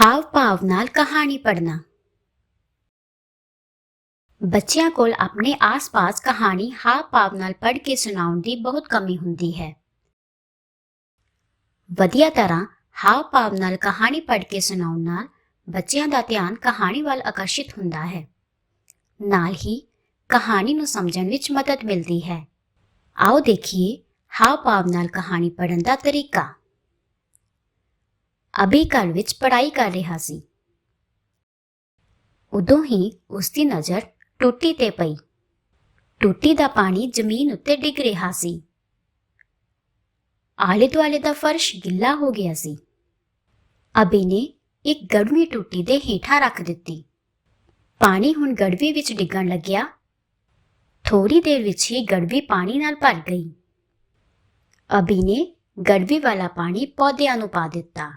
ਹਾਵ ਭਾਵ ਨਾਲ ਕਹਾਣੀ ਪੜ੍ਹਨਾ। ਬੱਚਿਆਂ ਕੋਲ ਆਪਣੇ ਆਸ-ਪਾਸ ਕਹਾਣੀ ਹਾਵ ਭਾਵ ਨਾਲ ਪੜ੍ਹ ਕੇ ਸੁਣਾਉਣ ਦੀ ਬਹੁਤ ਕਮੀ ਹੁੰਦੀ ਹੈ। ਵਧੀਆ ਤਰ੍ਹਾਂ ਹਾਵ ਭਾਵ ਨਾਲ ਕਹਾਣੀ ਪੜ੍ਹ ਕੇ ਸੁਣਾਉਣ ਨਾਲ ਬੱਚਿਆਂ ਦਾ ਧਿਆਨ ਕਹਾਣੀ ਵੱਲ ਆਕਰਸ਼ਿਤ ਹੁੰਦਾ ਹੈ। ਨਾਲ ਹੀ ਕਹਾਣੀ ਨੂੰ ਸਮਝਣ ਵਿੱਚ ਮਦਦ ਮਿਲਦੀ ਹੈ। ਆਓ ਦੇਖੀਏ ਹਾਵ ਭਾਵ ਨਾਲ ਕਹਾਣੀ ਪੜ੍ਹਨ ਦਾ ਤਰੀਕਾ। ਅਭੀ ਘਰ ਵਿੱਚ ਪੜ੍ਹਾਈ ਕਰ ਰਿਹਾ ਸੀ। ਉਦੋਂ ਹੀ ਉਸ ਦੀ ਨਜ਼ਰ ਟੂਟੀ ਤੇ ਪਈ। ਟੂਟੀ ਦਾ ਪਾਣੀ ਜ਼ਮੀਨ ਉੱਤੇ ਡਿੱਗ ਰਿਹਾ ਸੀ। ਆਲੇ ਦੁਆਲੇ ਦਾ ਫਰਸ਼ ਗਿੱਲਾ ਹੋ ਗਿਆ ਸੀ। ਅਭੀ ਨੇ ਇੱਕ ਗੜਵੀ ਟੂਟੀ ਦੇ ਹੇਠਾਂ ਰੱਖ ਦਿੱਤੀ। ਪਾਣੀ ਹੁਣ ਗੜਵੀ ਵਿੱਚ ਡਿੱਗਣ ਲੱਗਿਆ। ਥੋੜੀ ਦੇਰ ਵਿੱਚ ਹੀ ਗੜਵੀ ਪਾਣੀ ਨਾਲ ਭਰ ਗਈ। ਅਭੀ ਨੇ ਗੜਵੀ ਵਾਲਾ ਪਾਣੀ ਪੌਦਿਆਂ ਨੂੰ ਪਾ ਦਿੱਤਾ।